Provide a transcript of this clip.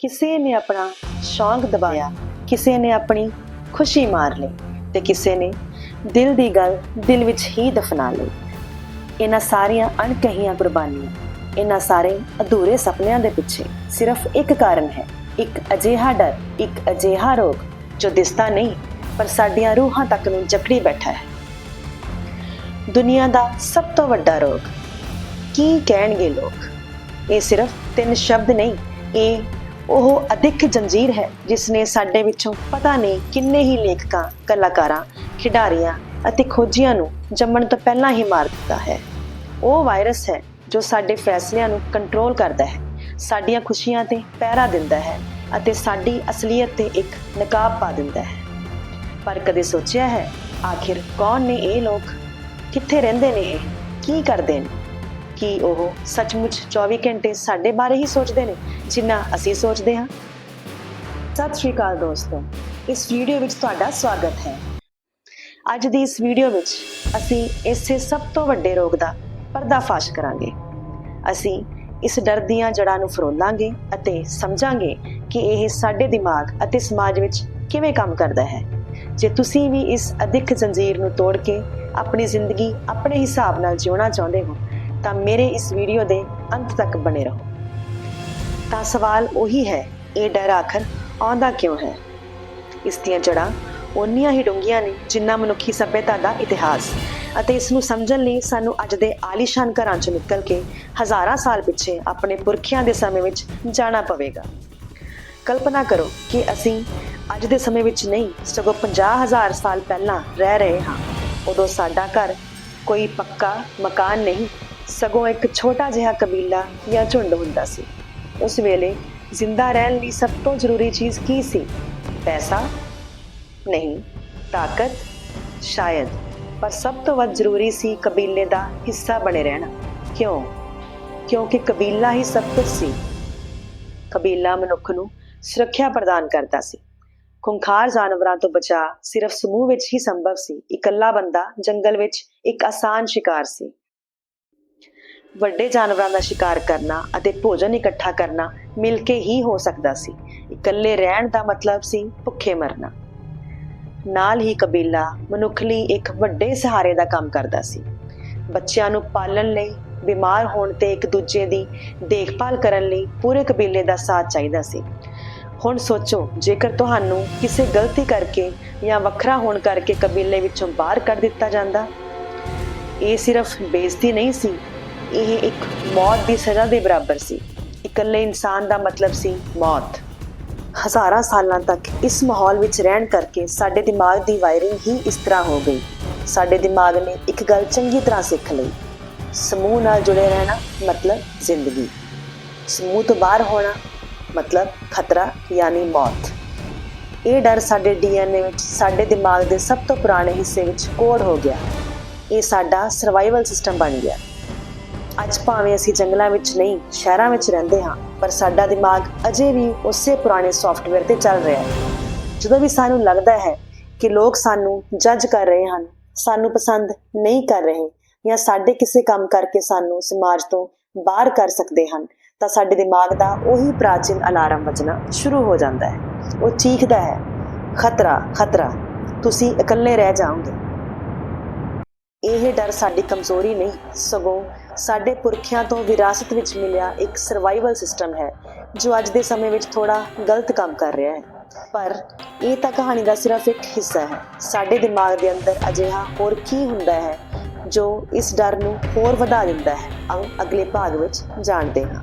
ਕਿਸੇ ਨੇ ਆਪਣਾ ਸ਼ੌਂਕ ਦਬਾਇਆ, ਕਿਸੇ ਨੇ ਆਪਣੀ ਖੁਸ਼ੀ ਮਾਰ ਲਈ ਤੇ ਕਿਸੇ ਨੇ ਦਿਲ ਦੀ ਗੱਲ ਦਿਲ ਵਿੱਚ ਹੀ ਦਫਨਾ ਲਈ। ਇਹਨਾਂ ਸਾਰੀਆਂ ਅਣਕਹੀਆਂ ਕੁਰਬਾਨੀਆਂ, ਇਹਨਾਂ ਸਾਰੇ ਅਧੂਰੇ ਸੁਪਨਿਆਂ ਦੇ ਪਿੱਛੇ ਸਿਰਫ ਇੱਕ ਕਾਰਨ ਹੈ, ਇੱਕ ਅਜਿਹਾ ਡਰ, ਇੱਕ ਅਜਿਹਾ ਰੋਗ ਜੋ ਦਿਸਦਾ ਨਹੀਂ, ਪਰ ਸਾਡੀਆਂ ਰੂਹਾਂ ਤੱਕ ਨੂੰ ਜਕੜੀ ਬੈਠਾ ਹੈ। ਦੁਨੀਆ ਦਾ ਸਭ ਤੋਂ ਵੱਡਾ ਰੋਗ, ਕੀ ਕਹਿਣਗੇ ਲੋਕ? ਇਹ ਸਿਰਫ ਤਿੰਨ ਸ਼ਬਦ ਨਹੀਂ, ਇਹ ਉਹ ਅਦਿੱਖ ਜੰਜੀਰ ਹੈ ਜਿਸ ਨੇ ਸਾਡੇ ਵਿੱਚੋਂ ਪਤਾ ਨਹੀਂ ਕਿੰਨੇ ਹੀ ਲੇਖਕਾਂ, ਕਲਾਕਾਰਾਂ, ਖਿਡਾਰੀਆਂ ਅਤੇ ਖੋਜੀਆਂ ਨੂੰ ਜੰਮਣ ਤੋਂ ਪਹਿਲਾਂ ਹੀ ਮਾਰ ਦਿੱਤਾ ਹੈ। ਉਹ ਵਾਇਰਸ ਹੈ, ਜੋ ਸਾਡੇ ਫੈਸਲਿਆਂ ਨੂੰ ਕੰਟਰੋਲ ਕਰਦਾ ਹੈ, ਸਾਡੀਆਂ ਖੁਸ਼ੀਆਂ ਤੇ ਪਹਿਰਾ ਦਿੰਦਾ ਹੈ ਅਤੇ ਸਾਡੀ ਅਸਲੀਅਤ ਤੇ ਇੱਕ ਨਕਾਬ ਪਾ ਦਿੰਦਾ ਹੈ। ਪਰ ਕਦੇ ਸੋਚਿਆ ਹੈ, ਆਖਿਰ ਕੌਣ ਨੇ ਇਹ ਲੋਕ? ਕਿੱਥੇ ਰਹਿੰਦੇ ਨੇ ਇਹ? ਕੀ ਕਰਦੇ ਨੇ? ਕੀ ਉਹ ਸੱਚਮੁੱਚ 24 ਘੰਟੇ ਸਾਡੇ ਬਾਰੇ ਹੀ ਸੋਚਦੇ ਨੇ, ਜਿੰਨਾ ਅਸੀਂ ਸੋਚਦੇ ਹਾਂ। ਸਤਿ ਸ਼੍ਰੀ ਅਕਾਲ ਦੋਸਤੋ, ਇਸ ਵੀਡੀਓ ਵਿੱਚ ਤੁਹਾਡਾ ਸਵਾਗਤ ਹੈ। ਅੱਜ ਦੀ ਇਸ ਵੀਡੀਓ ਵਿੱਚ ਅਸੀਂ ਇਸੇ ਸਭ ਤੋਂ ਵੱਡੇ ਰੋਗ ਦਾ ਪਰਦਾਫਾਸ਼ ਕਰਾਂਗੇ। ਅਸੀਂ ਇਸ ਡਰ ਦੀਆਂ ਜੜ੍ਹਾਂ ਨੂੰ ਫਰੋਲਾਂਗੇ ਅਤੇ ਸਮਝਾਂਗੇ ਕਿ ਇਹ ਸਾਡੇ ਦਿਮਾਗ ਅਤੇ ਸਮਾਜ ਵਿੱਚ ਕਿਵੇਂ ਕੰਮ ਕਰਦਾ ਹੈ। ਜੇ ਤੁਸੀਂ ਵੀ ਇਸ ਅਧਿਕ ਜ਼ੰਜੀਰ ਨੂੰ ਤੋੜ ਕੇ ਆਪਣੀ ਜ਼ਿੰਦਗੀ ਆਪਣੇ ਹਿਸਾਬ ਨਾਲ ਜਿਉਣਾ ਚਾਹੁੰਦੇ ਹੋ ਤਾਂ ਮੇਰੇ ਇਸ ਵੀਡੀਓ ਦੇ ਅੰਤ ਤੱਕ ਬਣੇ ਰਹੋ। ਤਾਂ ਸਵਾਲ ਉਹੀ ਹੈ, ਇਹ ਡਰ ਆਖਰ ਆਉਂਦਾ ਕਿਉਂ ਹੈ? ਇਸ ਦੀਆਂ ਜੜ੍ਹਾਂ ਓਨੀਆਂ ਹੀ ਡੂੰਘੀਆਂ ਨੇ ਜਿੰਨਾ ਮਨੁੱਖੀ ਸਭਿਅਤਾ ਦਾ ਇਤਿਹਾਸ। ਅਤੇ ਇਸ ਨੂੰ ਸਮਝਣ ਲਈ ਸਾਨੂੰ ਅੱਜ ਦੇ ਆਲੀਸ਼ਾਨ ਘਰਾਂ ਚੋਂ ਨਿਕਲ ਕੇ ਹਜ਼ਾਰਾਂ ਸਾਲ ਪਿੱਛੇ ਆਪਣੇ ਪੁਰਖਿਆਂ ਦੇ ਸਮੇਂ ਵਿੱਚ ਜਾਣਾ ਪਵੇਗਾ। ਕਲਪਨਾ ਕਰੋ ਕਿ ਅਸੀਂ ਅੱਜ ਦੇ ਸਮੇਂ ਵਿੱਚ ਨਹੀਂ, ਸਗੋਂ 50000 ਸਾਲ ਪਹਿਲਾਂ ਰਹਿ ਰਹੇ ਹਾਂ। ਉਦੋਂ ਸਾਡਾ ਘਰ ਕੋਈ ਪੱਕਾ ਮਕਾਨ ਨਹੀਂ ਸਗੋਂ ਇੱਕ ਛੋਟਾ ਜਿਹਾ ਕਬੀਲਾ ਜਾਂ ਝੁੰਡ ਹੁੰਦਾ ਸੀ। ਉਸ ਵੇਲੇ ਜ਼ਿੰਦਾ ਰਹਿਣ ਲਈ ਸਭ ਤੋਂ ਜ਼ਰੂਰੀ ਚੀਜ਼ ਕੀ ਸੀ? ਪੈਸਾ? ਨਹੀਂ, ਤਾਕਤ? ਸ਼ਾਇਦ। ਪਰ ਸਭ ਤੋਂ ਵੱਧ ਜ਼ਰੂਰੀ ਸੀ ਕਬੀਲੇ ਦਾ ਹਿੱਸਾ ਬਣੇ ਰਹਿਣਾ। ਕਿਉਂ? ਕਿਉਂਕਿ ਕਬੀਲਾ ਹੀ ਸਭ ਕੁਝ ਸੀ। ਕਬੀਲਾ ਮਨੁੱਖ ਨੂੰ ਸੁਰੱਖਿਆ ਪ੍ਰਦਾਨ ਕਰਦਾ ਸੀ। ਖੁੰਖਾਰ ਜਾਨਵਰਾਂ ਤੋਂ ਬਚਾ ਸਿਰਫ ਸਮੂਹ ਵਿੱਚ ਹੀ ਸੰਭਵ ਸੀ। ਇਕੱਲਾ ਬੰਦਾ ਜੰਗਲ ਵਿੱਚ ਇੱਕ ਆਸਾਨ ਸ਼ਿਕਾਰ ਸੀ। ਵੱਡੇ ਜਾਨਵਰਾਂ ਦਾ ਸ਼ਿਕਾਰ ਕਰਨਾ ਅਤੇ ਭੋਜਨ ਇਕੱਠਾ ਕਰਨਾ ਮਿਲ ਕੇ ਹੀ ਹੋ ਸਕਦਾ ਸੀ। ਇਕੱਲੇ ਰਹਿਣ ਦਾ ਮਤਲਬ ਸੀ ਭੁੱਖੇ ਮਰਨਾ। ਨਾਲ ਹੀ ਕਬੀਲਾ ਮਨੁੱਖ ਲਈ ਇੱਕ ਵੱਡੇ ਸਹਾਰੇ ਦਾ ਕੰਮ ਕਰਦਾ ਸੀ। ਬੱਚਿਆਂ ਨੂੰ ਪਾਲਣ ਲਈ, ਬਿਮਾਰ ਹੋਣ ਤੇ ਇੱਕ ਦੂਜੇ ਦੀ ਦੇਖਭਾਲ ਕਰਨ ਲਈ ਪੂਰੇ ਕਬੀਲੇ ਦਾ ਸਾਥ ਚਾਹੀਦਾ ਸੀ। ਹੁਣ ਸੋਚੋ, ਜੇਕਰ ਤੁਹਾਨੂੰ ਕਿਸੇ ਗਲਤੀ ਕਰਕੇ ਜਾਂ ਵੱਖਰਾ ਹੋਣ ਕਰਕੇ ਕਬੀਲੇ ਵਿੱਚੋਂ ਬਾਹਰ ਕੱਢ ਦਿੱਤਾ ਜਾਂਦਾ। ਇਹ ਸਿਰਫ ਬੇਇੱਜ਼ਤੀ ਨਹੀਂ ਸੀ ਇਹ ਇੱਕ ਮੌਤ ਦੀ ਸਜ਼ਾ ਦੇ ਬਰਾਬਰ ਸੀ। ਇਕੱਲੇ ਇਨਸਾਨ ਦਾ ਮਤਲਬ ਸੀ ਮੌਤ। ਹਜ਼ਾਰਾਂ ਸਾਲਾਂ ਤੱਕ ਇਸ ਮਾਹੌਲ ਵਿੱਚ ਰਹਿਣ ਕਰਕੇ ਸਾਡੇ ਦਿਮਾਗ ਦੀ ਵਾਇਰਿੰਗ ਹੀ ਇਸ ਤਰ੍ਹਾਂ ਹੋ ਗਈ। ਸਾਡੇ ਦਿਮਾਗ ਨੇ ਇੱਕ ਗੱਲ ਚੰਗੀ ਤਰ੍ਹਾਂ ਸਿੱਖ ਲਈ। ਸਮੂਹ ਨਾਲ ਜੁੜੇ ਰਹਿਣਾ ਮਤਲਬ ਜ਼ਿੰਦਗੀ। ਸਮੂਹ ਤੋਂ ਬਾਹਰ ਹੋਣਾ ਮਤਲਬ ਖਤਰਾ ਯਾਨੀ ਮੌਤ। ਇਹ ਡਰ ਸਾਡੇ ਡੀਐਨਏ ਵਿੱਚ, ਸਾਡੇ ਦਿਮਾਗ ਦੇ ਸਭ ਤੋਂ ਪੁਰਾਣੇ ਹਿੱਸੇ ਵਿੱਚ ਕੋਡ ਹੋ ਗਿਆ। ਇਹ ਸਾਡਾ ਸਰਵਾਈਵਲ ਸਿਸਟਮ ਬਣ ਗਿਆ। ਅੱਜ ਭਾਵੇਂ ਅਸੀਂ ਜੰਗਲਾਂ ਵਿੱਚ ਨਹੀਂ, ਸ਼ਹਿਰਾਂ ਵਿੱਚ ਰਹਿੰਦੇ ਹਾਂ, ਪਰ ਸਾਡਾ ਦਿਮਾਗ ਅਜੇ ਵੀ ਉਸੇ ਪੁਰਾਣੇ ਸੌਫਟਵੇਅਰ ਤੇ ਚੱਲ ਰਿਹਾ ਹੈ। ਜਦੋਂ ਵੀ ਸਾਨੂੰ ਲੱਗਦਾ ਹੈ ਕਿ ਲੋਕ ਸਾਨੂੰ ਜੱਜ ਕਰ ਰਹੇ ਹਨ, ਸਾਨੂੰ ਪਸੰਦ ਨਹੀਂ ਕਰ ਰਹੇ ਜਾਂ ਸਾਡੇ ਕਿਸੇ ਕੰਮ ਕਰਕੇ ਸਾਨੂੰ ਸਮਾਜ ਤੋਂ ਬਾਹਰ ਕਰ ਸਕਦੇ ਹਨ, ਤਾਂ ਸਾਡੇ ਦਿਮਾਗ ਦਾ ਉਹੀ ਪ੍ਰਾਚੀਨ ਅਲਾਰਮ ਵੱਜਣਾ ਸ਼ੁਰੂ ਹੋ ਜਾਂਦਾ ਹੈ। ਉਹ ਚੀਖਦਾ ਹੈ, ਖਤਰਾ ਖਤਰਾ, ਤੁਸੀਂ ਇਕੱਲੇ ਰਹਿ ਜਾਓਗੇ। ਇਹ ਡਰ ਸਾਡੀ ਕਮਜ਼ੋਰੀ ਨਹੀਂ, ਸਗੋਂ ਸਾਡੇ ਪੁਰਖਿਆਂ ਤੋਂ ਵਿਰਾਸਤ ਵਿੱਚ ਮਿਲਿਆ ਇੱਕ ਸਰਵਾਈਵਲ ਸਿਸਟਮ ਹੈ, ਜੋ ਅੱਜ ਦੇ ਸਮੇਂ ਵਿੱਚ ਥੋੜਾ ਗਲਤ ਕੰਮ ਕਰ ਰਿਹਾ ਹੈ। ਪਰ ਇਹ ਤਾਂ ਕਹਾਣੀ ਦਾ ਸਿਰਫ ਇੱਕ ਹਿੱਸਾ ਹੈ। ਸਾਡੇ ਦਿਮਾਗ ਦੇ ਅੰਦਰ ਅਜਿਹਾ ਹੋਰ ਕੀ ਹੁੰਦਾ ਹੈ, ਜੋ ਇਸ ਡਰ ਨੂੰ ਹੋਰ ਵਧਾ ਦਿੰਦਾ ਹੈ, ਆਓ ਅਗਲੇ ਭਾਗ ਵਿੱਚ ਜਾਣਦੇ ਹਾਂ।